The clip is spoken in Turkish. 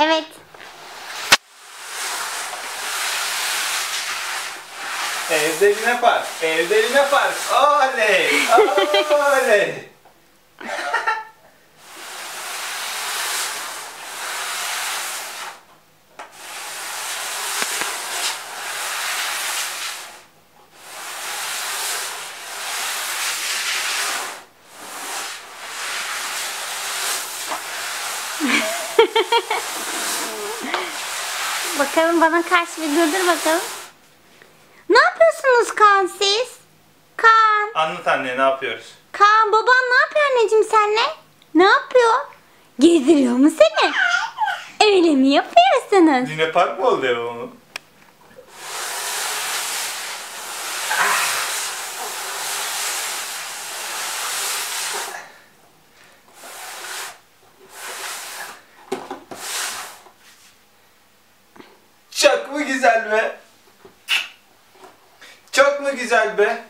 Evet. Evde Lina Park. Evde Lina Park. Oley. Oley. Bakalım bana karşı bir durdur bakalım. Ne yapıyorsunuz Kaan siz? Kaan. Anlat anne ne yapıyoruz? Kaan baban ne yapıyor anneciğim senle? Ne yapıyor? Gezdiriyor mu seni? Öyle mi yapıyorsunuz? Lina Park mı oldu ev Çok mu güzel be? Çok mu güzel be?